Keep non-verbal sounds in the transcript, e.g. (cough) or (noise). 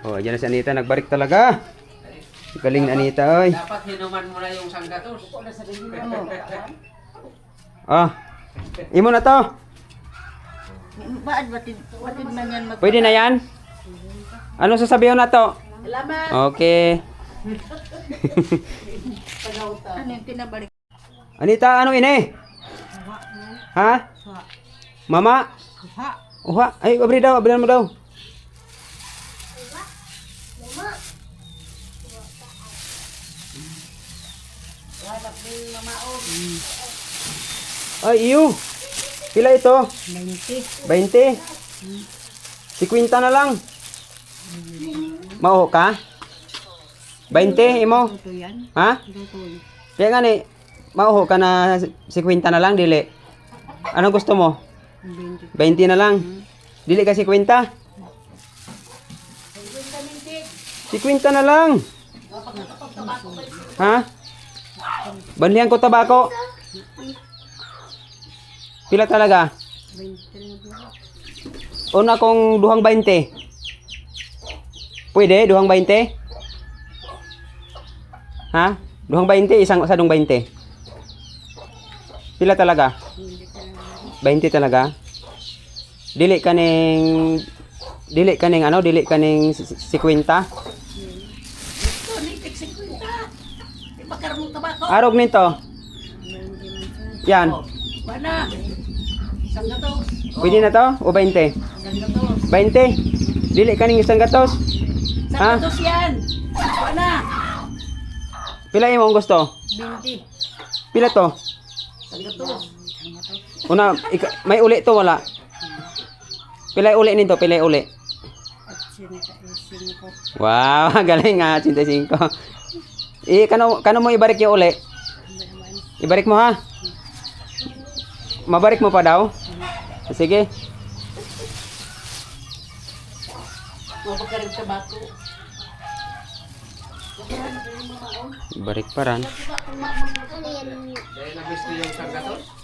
Oh, ayan na si Anita. Nagbalik talaga. Galing na Anita, oy. Dapat hinuman mo na yung sanggatos. (laughs) Ah. Imo na to. Baad, batid, batid man yan mag... Pwede na yan? Ano sasabihin na to? Salamat! Okay. (laughs) Ano yung? Anita, ano ini? Ha? Mama? Ha? Uha. Ay, abri daw, abri mo daw. Ay, iyo. Pila ito? 90. 20. Si Quinta na lang. Mauho ka? 20 imo? Ha? Kaya nga ni, mauho ka na si Quinta na lang, dili. Anong gusto mo? 20. 20 na lang. Dili ka si Quinta? Si Quinta na lang. Ha? Bandihan ko tabako. Pila talaga? 20. Una kong duhang 20. Pwede, duhang 20? Ha? Duhang 20, isang sadong 20. Pila talaga? 20 talaga? Dili kaning dili kaning ano, dili kaning si- si- 50. Ito, nitik 50. Ibakar mong tabako. Arog nito. Yan. Bana. Isang gato. Pwede na to o 20? Isang gato. 20. Dili kaning isang gatos. Isang Ha? gatos yan. Bana. Pila imong gusto? 20. Pila to? Isang gatos. Una, may uli to wala. Pilay uli nito, pilay uli. Wow, (laughs) galing nga, 85. Eh, kano, kano mo ibarik yung uli? Ibarik mo ha? Mabarik mo pa daw? Sige. Mabakar yung tabako. Ibarik pa ran. Dahil na gusto yung sanggatos.